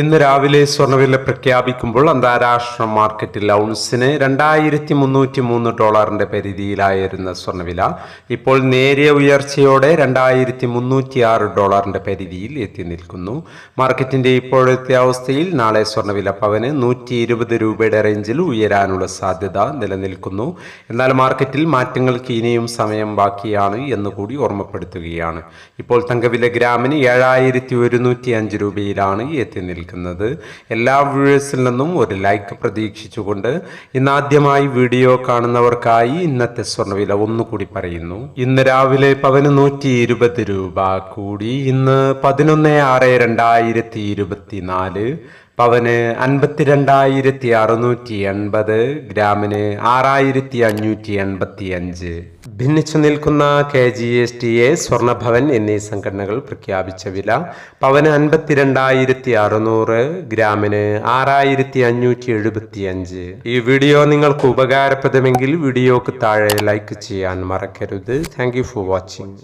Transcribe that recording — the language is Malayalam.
ഇന്ന് രാവിലെ സ്വർണവില പ്രഖ്യാപിക്കുമ്പോൾ അന്താരാഷ്ട്ര മാർക്കറ്റിൽ ഔൺസിന് രണ്ടായിരത്തി മുന്നൂറ്റി മൂന്ന് ഡോളറിന്റെ പരിധിയിലായിരുന്ന സ്വർണവില ഇപ്പോൾ നേരിയ ഉയർച്ചയോടെ രണ്ടായിരത്തി മുന്നൂറ്റി ആറ് ഡോളറിന്റെ പരിധിയിൽ എത്തി നിൽക്കുന്നു. മാർക്കറ്റിന്റെ ഇപ്പോഴത്തെ അവസ്ഥയിൽ നാളെ സ്വർണവില പവന് നൂറ്റി ഇരുപത് രൂപയുടെ റേഞ്ചിൽ ഉയരാനുള്ള സാധ്യത നിലനിൽക്കുന്നു. എന്നാൽ മാർക്കറ്റിൽ മാറ്റങ്ങൾക്ക് ഇനിയും സമയം ബാക്കിയാണ് എന്നുകൂടി ഓർമ്മപ്പെടുത്തുകയാണ്. ഇപ്പോൾ തങ്കവില ഗ്രാമിന് ഏഴായിരത്തി ഒരുന്നൂറ്റി അഞ്ച് രൂപയിലാണ് എത്തി നിൽക്കുന്നത്. എല്ലാ വ്യൂവേഴ്സിൽ നിന്നും ഒരു ലൈക്ക് പ്രതീക്ഷിച്ചുകൊണ്ട് ഇന്നാദ്യമായി വീഡിയോ കാണുന്നവർക്കായി ഇന്നത്തെ സ്വർണവില ഒന്നുകൂടി പറയുന്നു. ഇന്ന് രാവിലെ പവന് നൂറ്റി ഇരുപത് രൂപ കൂടി. ഇന്ന് പതിനൊന്ന് ആറ് രണ്ടായിരത്തി ഇരുപത്തി നാല് പവന് അൻപത്തിരണ്ടായിരത്തി അറുന്നൂറ്റി എൺപത് ഗ്രാമിന് ആറായിരത്തി അഞ്ഞൂറ്റി എൺപത്തി അഞ്ച് ഭിന്നിച്ചു നിൽക്കുന്ന K G S T A സ്വർണഭവൻ എന്നീ സംഘടനകൾ പ്രഖ്യാപിച്ച വില പവന് അൻപത്തിരണ്ടായിരത്തി അറുന്നൂറ് ഗ്രാമിന് ആറായിരത്തി അഞ്ഞൂറ്റി എഴുപത്തി അഞ്ച് ഈ വീഡിയോ നിങ്ങൾക്ക് ഉപകാരപ്രദമെങ്കിൽ വീഡിയോക്ക് താഴെ ലൈക്ക് ചെയ്യാൻ മറക്കരുത്. Thank you for watching